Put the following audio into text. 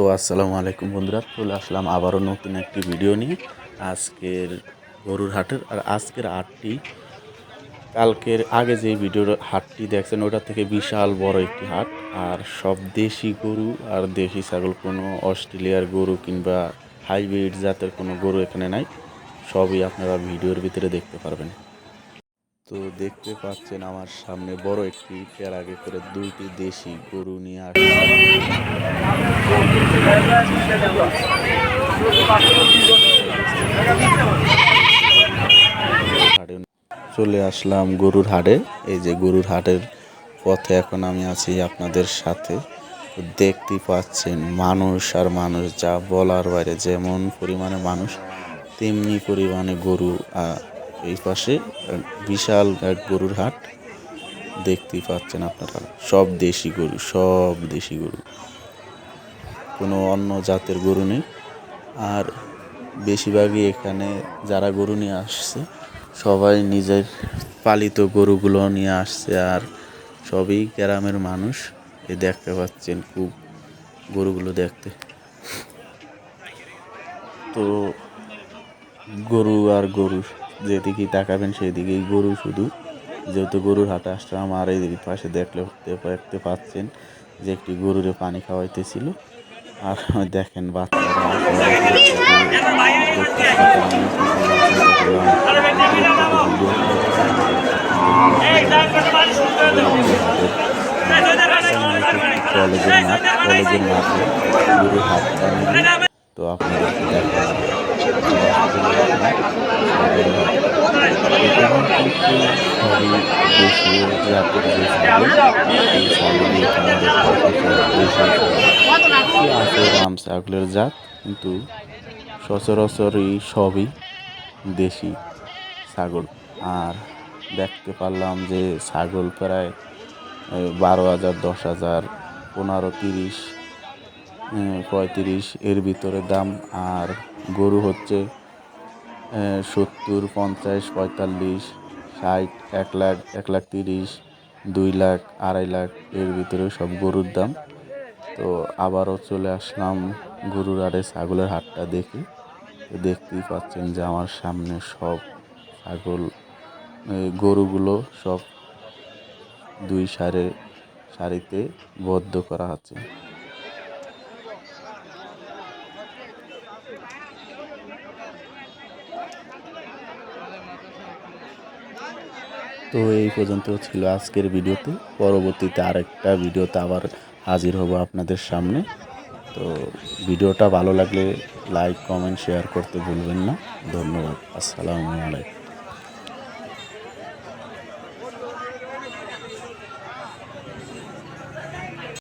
তো আসসালামু আলাইকুম বন্ধুরা, চলে আসলাম আবারও নতুন একটি ভিডিও নিয়ে। আজকের গরুর হাটের আর আজকের হাটটি, কালকের আগে যে ভিডিওর হাটটি দেখছেন, ওটা থেকে বিশাল বড় একটি হাট। আর সব দেশি গরু আর দেশি ছাগল, কোনো অস্ট্রেলিয়ার গরু কিংবা হাইব্রিড জাতের কোনো গরু এখানে নাই। সবই আপনারা ভিডিওর ভিতরে দেখতে পারবেন। তো দেখতে পাচ্ছেন আমার সামনে বড় একটি আগে করে দুইটি দেশি গরু নিয়ে আসছে চলে আসলাম গরুর হাটে। এই যে গরুর হাটের পথে এখন আমি আছি আপনাদের সাথে। দেখতে পাচ্ছেন মানুষ আর মানুষ, যা বলার বাইরে যেমন পরিমাণে মানুষ, তেমনি পরিমাণে গরু এই পাশে বিশাল এক গরুর হাট। দেখতেই পাচ্ছেন আপনারা, সব দেশি গরু, সব দেশি গরু। কোনো অন্য জাতের গরু নেই। আর বেশিরভাগই এখানে যারা গরু নিয়ে আসছে, সবাই নিজের পালিত গরুগুলো নিয়ে আসছে আর সবই গ্রামের মানুষ। এ দেখতে পাচ্ছেন খুব গরুগুলো দেখতে। তো গরু আর গরু যেদিকেই তাকাবেন সেদিকেই গরু শুধু। যেহেতু গরুর হাটে আসলাম আর এই পাশে দেখলে দেখতে পাচ্ছেন যে একটি গরুরে পানি খাওয়াইতেছিল। আর দেখেন বাচ্চারা তো আপনাদের দেখালাম আছে ছাগলের জাত, কিন্তু সচরাচরই সবই দেশি ছাগল। আর দেখতে পারলাম যে ছাগল প্রায় বারো হাজার, দশ হাজার, পনেরো, তিরিশ পঁয়ত্রিশ এর ভিতরে দাম। আর গরু হচ্ছে সত্তর, পঞ্চাশ, পঁয়তাল্লিশ, ষাট, এক লাখ এক লাখ তিরিশ, দুই লাখ, আড়াই লাখ এর ভিতরে সব গরুর দাম। তো আবারও চলে আসলাম গরুর আড়ে ছাগলের হাটটা দেখি। দেখতেই পাচ্ছেন যে আমার সামনে সব ছাগল গরুগুলো সব দুই সারে, সারিতে বদ্ধ করা আছে। তো এই পর্যন্ত ছিল আজকের ভিডিওতে পরবর্তীতে আরেকটা ভিডিওতে আবার হাজির হব আপনাদের সামনে। তো ভিডিওটা ভালো লাগলে লাইক, কমেন্ট, শেয়ার করতে ভুলবেন না। ধন্যবাদ। আসসালামু আলাইকুম।